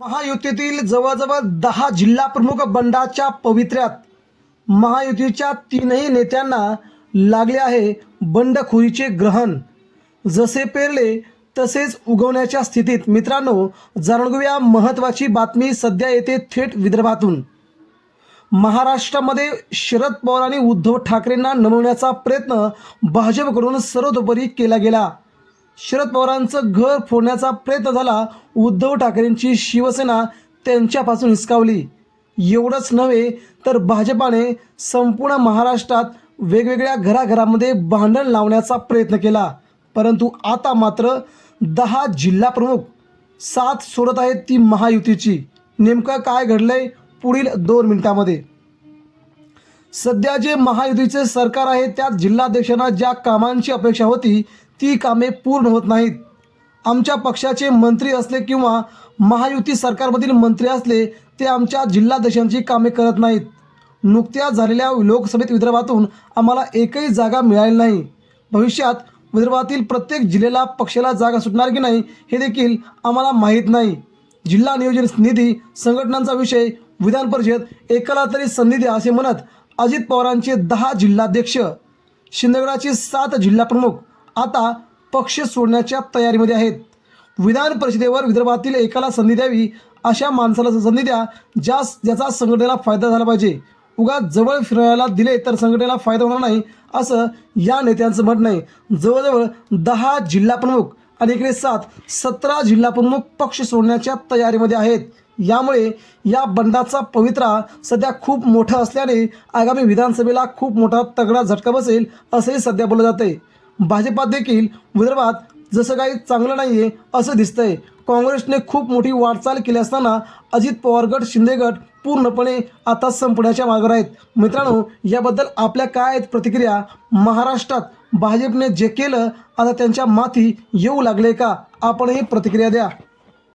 महायुतीतील जवळजवळ दहा जिल्हा प्रमुख बंडाच्या पवित्र्यात महायुतीच्या तीनही नेत्यांना लागले आहे बंडखोरीचे ग्रहण. जसे पेरले तसेच उगवण्याच्या स्थितीत. मित्रांनो जाणून घेऊया महत्त्वाची बातमी सध्या येते थेट विदर्भातून. महाराष्ट्रामध्ये शरद पवार आणि उद्धव ठाकरेंना नमवण्याचा प्रयत्न भाजपकडून सर्वतोपरी केला गेला. शरद पवारांचं घर फोडण्याचा प्रयत्न झाला. उद्धव ठाकरेंची शिवसेना त्यांच्यापासून हिसकावली. एवढंच नव्हे तर भाजपाने संपूर्ण महाराष्ट्रात वेगवेगळ्या घराघरामध्ये भांडण लावण्याचा प्रयत्न केला. परंतु आता मात्र दहा जिल्हाप्रमुख साथ सोडत आहेत ती महायुतीची. नेमकं काय घडलंय पुढील दोन मिनिटांमध्ये. सध्या जे महायुतीचे सरकार आहे त्यात जिल्हाध्यक्षांना ज्या कामांची अपेक्षा होती ती कामे पूर्ण होत नाहीत. आमच्या पक्षाचे मंत्री असले किंवा महायुती सरकारमधील मंत्री असले ते आमच्या जिल्हाध्यक्षांची कामे करत नाहीत. नुकत्याच झालेल्या लोकसभेत विदर्भातून आम्हाला एकही जागा मिळाली नाही. भविष्यात विदर्भातील प्रत्येक जिल्ह्याला पक्षाला जागा सुटणार की नाही हे देखील आम्हाला माहीत नाही. जिल्हा नियोजन निधी संघटनांचा विषय विधान परिषद एकाला तरी संधी द्या असे म्हणत अजित पवारांचे दहा जिल्हाध्यक्ष शिंदगडाचे सात जिल्हा प्रमुख आता पक्ष सोडण्याच्या तयारीमध्ये आहेत. विधान परिषदेवर विदर्भातील एकाला संधी द्यावी अशा माणसाला संधी द्या ज्या ज्याचा संघटनेला फायदा झाला पाहिजे. उगा जवळ फिरायला दिले तर संघटनेला फायदा होणार नाही असं या नेत्यांचं म्हणणं आहे. जवळजवळ दहा जिल्हाप्रमुख आणि इकडे सात सतरा जिल्हाप्रमुख पक्ष सोडण्याच्या तयारीमध्ये आहेत. यामुळे या बंडाचा पवित्रा सध्या खूप मोठा असल्याने आगामी विधानसभेला खूप मोठा तगडा झटका बसेल असंही सध्या बोललं जातंय. भाजपात देखील विदर्भात जसं काही चांगलं नाही आहे असं दिसतंय. काँग्रेसने खूप मोठी वाटचाल केली असताना अजित पवार गट शिंदे गट पूर्णपणे आता संपण्याच्या मार्गावर आहेत मित्रांनो याबद्दल आपल्या काय आहेत प्रतिक्रिया? महाराष्ट्रात भाजपने जे केलं आता त्यांच्या माथी येऊ लागले का? आपणही प्रतिक्रिया द्या.